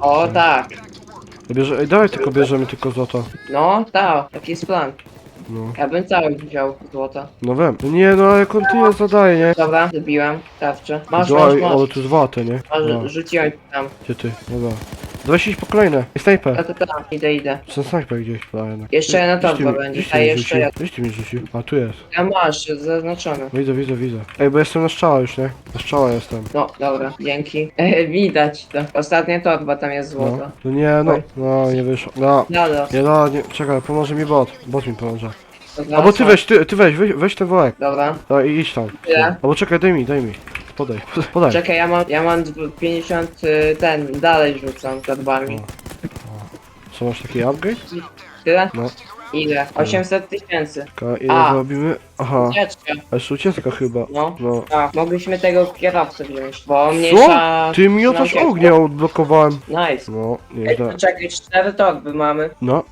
O tak. Bierze... Ej, dawaj tylko bierzemy tylko złoto. No tak, taki jest plan. No. Ja bym cały wziął złota. No wiem. Nie no, ale kontynuuję zadaje, nie? Dobra, zabiłem. Tarczę. Masz, Daj, masz, masz. ale tu złote, nie? masz No. rzuciłem ci tam. Gdzie ty? Dobra. Weź iść po kolejne. Ej, A snajper. to tam, idę, idę. Ten snajper gdzieś chyba jednak. Jeszcze jedna Gdzieś ty będzie, a jeszcze rzucił. ja- Gdzieś ty mi rzucił. A tu jest. Ja masz, zaznaczony. Widzę, widzę, widzę. Ej, bo jestem na strzała już, nie? Na strzała jestem. No, dobra, dzięki. Widać to. Ostatnia torba tam jest No. złota. No nie, no. Oj. No, nie wyszło. No. Dobra. Nie, no, nie. Czekaj, pomoże mi bot. Bot mi pomoże. to Albo ty zaraz- weź, ty, ty weź, weź, weź ten wołek. Dobra. No i idź tam. Ile? Albo czekaj, daj mi, daj mi. Podaj, podaj. Czekaj, ja mam, ja mam dw- 50 y, ten, dalej rzucam torbami. Co masz taki upgrade? Tyle? No. Ile? 800 tysięcy. Ka- Ile A. zrobimy? Aha. Ucieczka. A jeszcze ucieczka chyba. No. No. A, mogliśmy tego kierowcę wziąć, bo mniejsza... Ty mi też nam się- ognia odblokowałem. Nice. No, nie Ej, źle. to czekaj, cztery torby mamy. No,